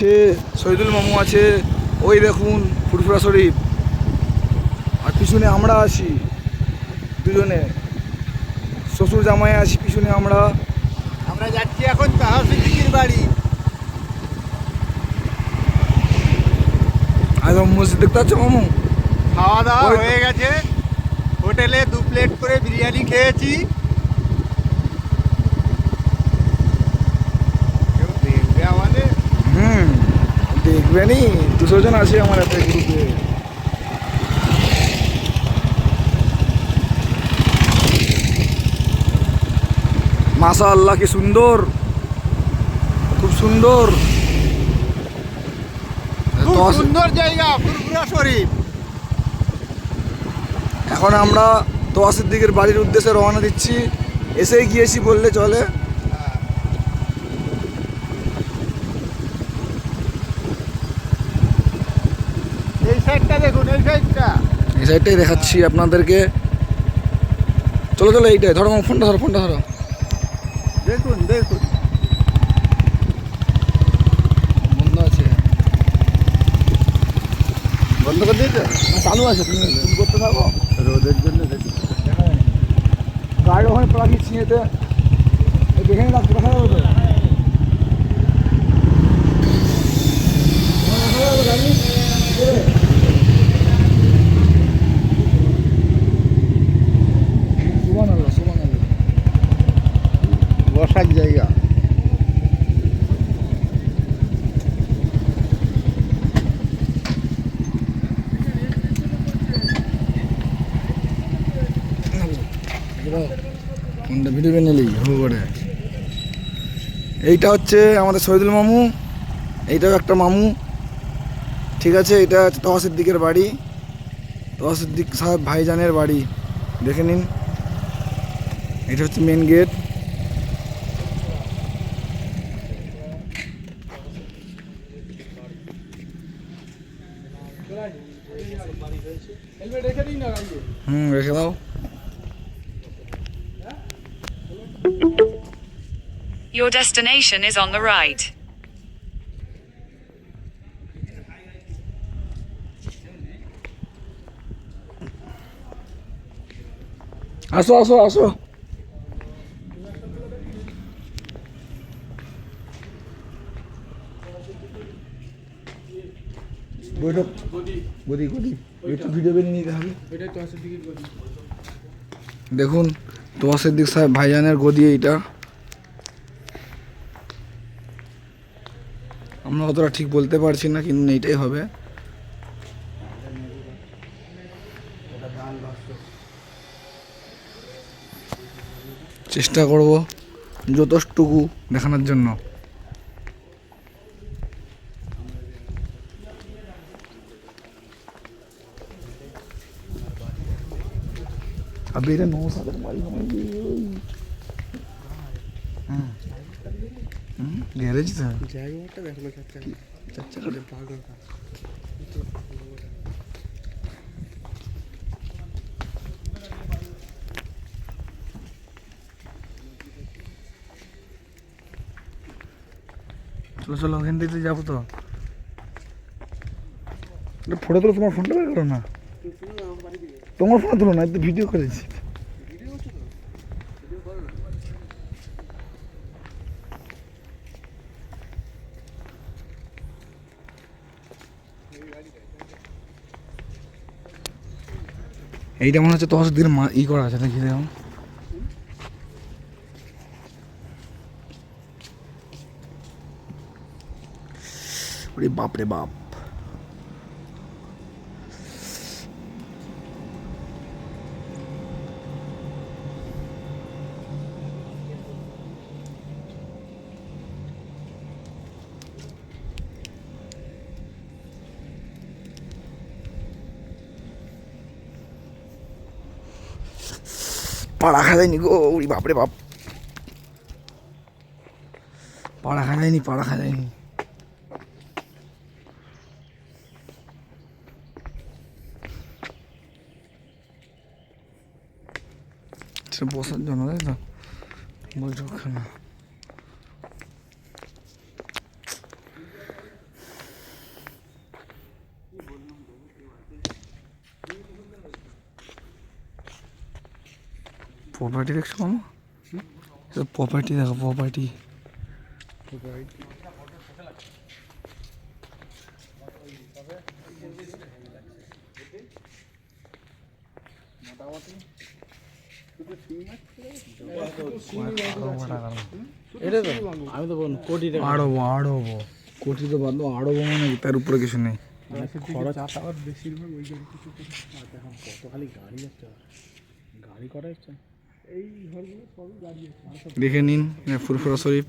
আছে শহীদুল মামু আছে ওই দেখুন ফুরফুরা শরীফ। আর পিছনে আমরা আছি দুজনে। শ্বশুর জামাই আছি পিছনে আমরা। আমরা যাচ্ছি এখন তাহাসিদ্দিকির বাড়ি। একদম মসজিদ দেখতে পাচ্ছ মামু? খাওয়া দাওয়া হয়ে গেছে। হোটেলে দু প্লেট করে বিরিয়ানি খেয়েছি কেউ দেখবে আমাদের হুম দেখবেনি দুশো জন আছে আমার একটা গ্রুপে মাশা আল্লাহ কি সুন্দর। খুব সুন্দর। সুন্দর জায়গা ফুরফুরা শরীফ। এখন আমরা তোয়াশের দিকের বাড়ির উদ্দেশ্যে রওনা দিচ্ছি। এসেই গিয়েছি বললে চলে এই সাইডটা দেখুন এই সাইডটা এই সাইডটাই দেখাচ্ছি আপনাদেরকে। চলো চলো এইটাই ধরো ফোনটা ধরো ফোনটা ধরো। দেখুন দেখুন। বন্ধ আছে। বন্ধ করে দিয়েছে? চালু আছে তুমি করতে থাকো রোদের জন্য গাড়ি ওখানে দেখে দেখা যাবে তো দেখা যাবে গাড়ি? এ। সুবহানাল্লাহ, সুবহানাল্লাহ। বসার জায়গা কোনটা ভিডিও হবু করে এইটা হচ্ছে আমাদের শহীদুল মামু, এইটাও একটা মামু। ঠিক আছে, এটা হচ্ছে তহসির দিকের বাড়ি তহসির দিক সাহেব ভাইজানের বাড়ি। দেখে নিন। এটা হচ্ছে মেন গেট হুম, রেখে দাও। Your destination is on the right. আসো আসো আসো বৈঠক গদি গদি একটু ভিডিও বেরিয়ে নিতে হবে দেখুন তোয়াশের দিক সাহেব ভাইজানের গদি এইটা। আমরা অতটা ঠিক বলতে পারছি না কিন্তু এইটাই হবে। চেষ্টা করব যতটুকু দেখানোর জন্য। আবে এটা নৌসাদের বাড়ি নয় রে, হ্যাঁ। হুম, গ্যারেজ তো। জায়গাটা দেখো না চাচা চার চাকাটা পাগল চলো চলো ওখান থেকে যাব তো। ফটো তুলো তোমার ফোনটা বের করো না। তোমার ফোন তুলো না ভিডিও করেছি। এইটা মনে হচ্ছে তোমার দিন ই করা আছে নাকি দেখো। বাপরে বাপ। রে রাখা যায়নি গো ওরে বাপরে বাপ। পাড়া রাখা যায়নি পাড়া রাখা যায়নি বসার জন্য, তাই তো? বৈঠকখানা প্রপার্টি দেখছ মামু? প্রপার্টি দেখো প্রপার্টি আমি তো কোটি তো মানে তার উপরে কিছু নেই। খরচ বেশিরভাগ গাড়ি খালি গাড়ি গাড়ি করা হচ্ছে দেখে নিন ফুরফুরা শরীফ।